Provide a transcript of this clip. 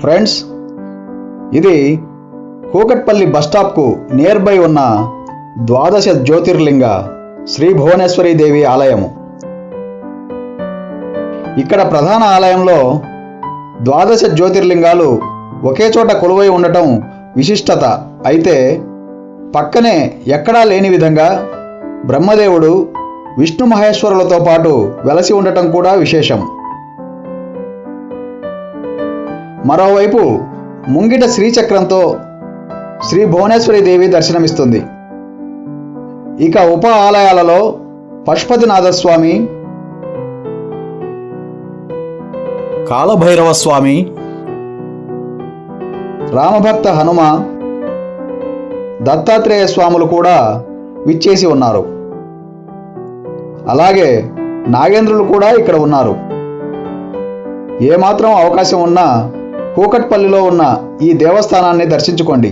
Friends ఇది Kukatpally బస్టాప్కు near by ఉన్న ద్వాదశ జ్యోతిర్లింగ శ్రీ భువనేశ్వరి దేవి ఆలయము. ఇక్కడ ప్రధాన ఆలయంలో ద్వాదశ జ్యోతిర్లింగాలు ఒకే చోట కొలువై ఉండటం విశిష్టత. అయితే పక్కనే ఎక్కడా లేని విధంగా బ్రహ్మదేవుడు విష్ణు మహేశ్వరులతో పాటు వెలసి ఉండటం కూడా విశేషం. మరోవైపు ముంగిట శ్రీచక్రంతో శ్రీ భువనేశ్వరి దేవి దర్శనమిస్తుంది. ఇక ఉప ఆలయాలలో పశుపతినాథ స్వామి కాలభైరవ స్వామి రామభక్త హనుమ దత్తాత్రేయ స్వాములు కూడా విచ్చేసి ఉన్నారు. అలాగే నాగేంద్రులు కూడా ఇక్కడ ఉన్నారు. ఏమాత్రం అవకాశం ఉన్నా కూకట్పల్లిలో ఉన్న ఈ దేవస్థానాన్ని దర్శించుకోండి.